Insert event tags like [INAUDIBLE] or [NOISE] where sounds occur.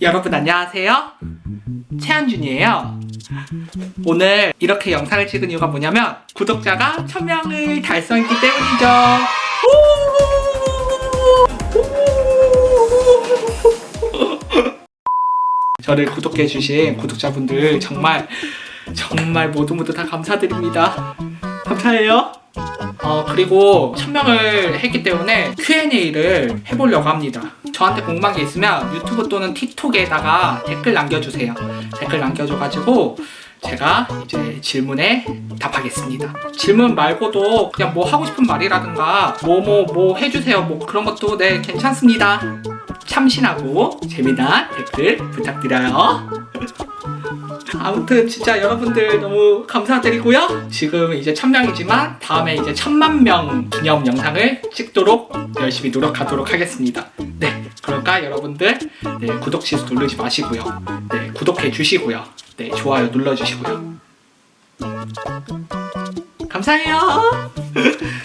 여러분 안녕하세요. 최한준이에요. 오늘 이렇게 영상을 찍은 이유가 뭐냐면 구독자가 1000명을 달성했기 때문이죠. 저를 구독해주신 구독자분들 정말 정말 모두 모두 다 감사드립니다. 감사해요. 어, 그리고 1000명을 했기 때문에 Q&A를 해보려고 합니다. 저한테 궁금한 게 있으면 유튜브 또는 틱톡에다가 댓글 남겨주세요. 댓글 남겨줘가지고 제가 이제 질문에 답하겠습니다. 질문 말고도 그냥 뭐 하고 싶은 말이라든가 뭐 뭐 뭐 해주세요. 뭐 그런 것도 네 괜찮습니다. 참신하고 재미난 댓글 부탁드려요. 아무튼 진짜 여러분들 너무 감사드리고요. 지금 이제 천명이지만 다음에 이제 천만 명 기념 영상을 찍도록 열심히 노력하도록 하겠습니다. 네, 그러니까 여러분들 네, 구독 취소 누르지 마시고요. 네, 구독해 주시고요. 네, 좋아요 눌러 주시고요. 감사해요. [LAUGHS]